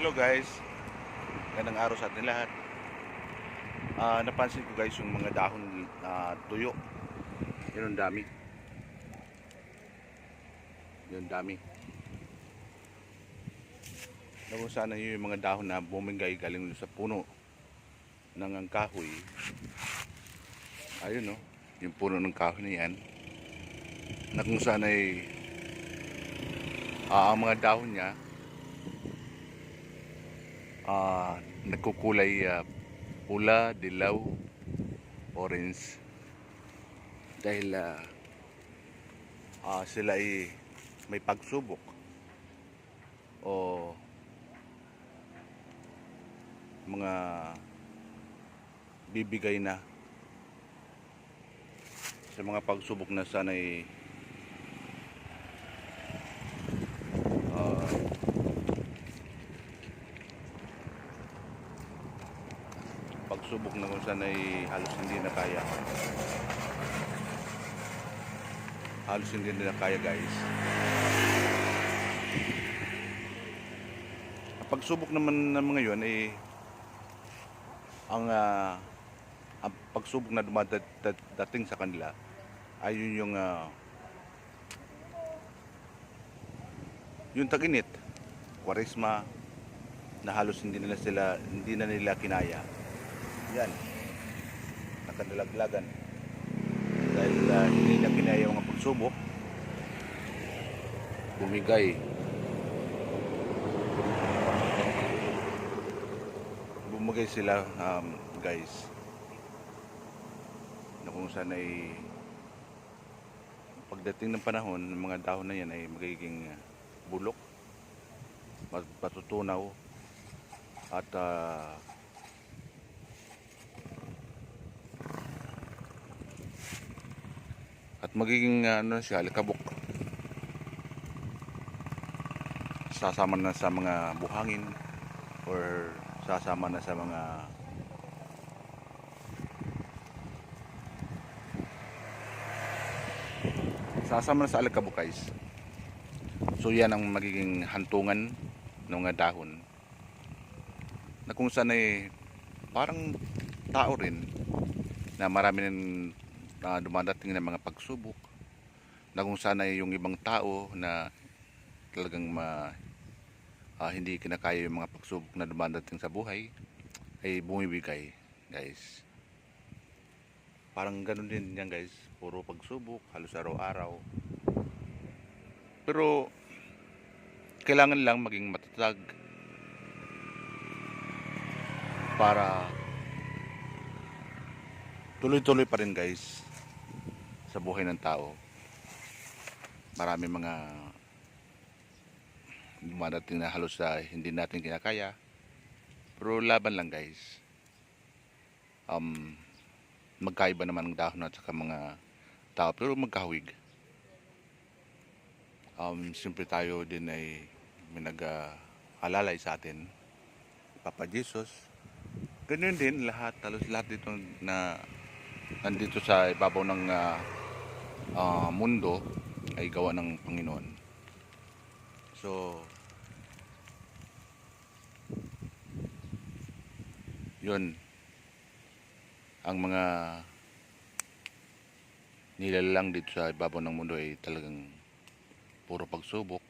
Hello guys. Gandang araw sa atin lahat. Ah, napansin ko guys yung mga dahon na tuyo. Yun ang dami. Yun dami. Na kung sana yun yung mga dahon na bumingay galing sa puno ng ang kahoy. Ayun no, yung puno ng kahoy na yan. Na kung saan ay ah, ang mga dahon niya ah nagkukulay ah, pula, dilaw, orange. Dahil ah, ah, sila ay may pagsubok. O mga bibigay na. Sa mga pagsubok na sana'y pagsubok na kung saan ay halos hindi na kaya. Halos hindi na kaya guys. Pagsubok naman ng mga yun ay ang ah, ang pagsubok na dumadating sa kanila ay yun yung ah, yung taginit kwaresma na halos hindi nila sila hindi na nila kinaya yan. Nakadalaglagan. Dahil ah, hindi niya kinaya mga pagsubok bumigay. Bumigay sila um, guys na kung saan ay pagdating ng panahon ng mga dahon na yan ay magiging ah, bulok mat- matutunaw at ah, at magiging ah, ano siya alikabok. Sasama na sa mga buhangin or sasama na sa mga sasama na sa alikabok guys. So yan ang magiging hantungan ng mga dahon na kung saan ay parang tao rin na marami ng na dumadating ng mga pagsubok na kung sana yung ibang tao na talagang ma, ah, hindi kinakaya yung mga pagsubok na dumadating sa buhay ay bumibigay guys. Parang ganun din yan guys. Puro pagsubok halos araw-araw. Pero kailangan lang maging matatag para tuloy-tuloy pa rin guys sa buhay ng tao. Marami mga dumadating na halos sa hindi natin kinakaya. Pero laban lang guys. Um, magkaiba naman ang dahon at saka mga tao pero magkahawig. Um, siyempre tayo din ay may nag-alalay sa atin. Papa Jesus. Ganyan din lahat, halos lahat dito na nandito sa ibabaw ng ah, ah, mundo ay gawa ng Panginoon. So, yun ang mga nilalang dito sa ibabaw ng mundo ay talagang puro pagsubok.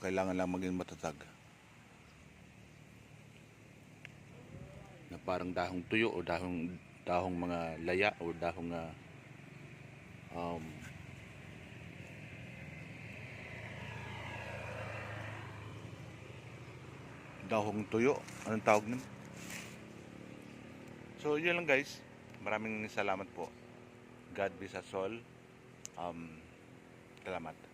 Kailangan lang maging matatag. na parang dahong tuyo o dahong dahong mga laya o dahong ah, um, dahong tuyo. Anong tawag nun? So yun lang guys. Maraming salamat po. God bless us all um, salamat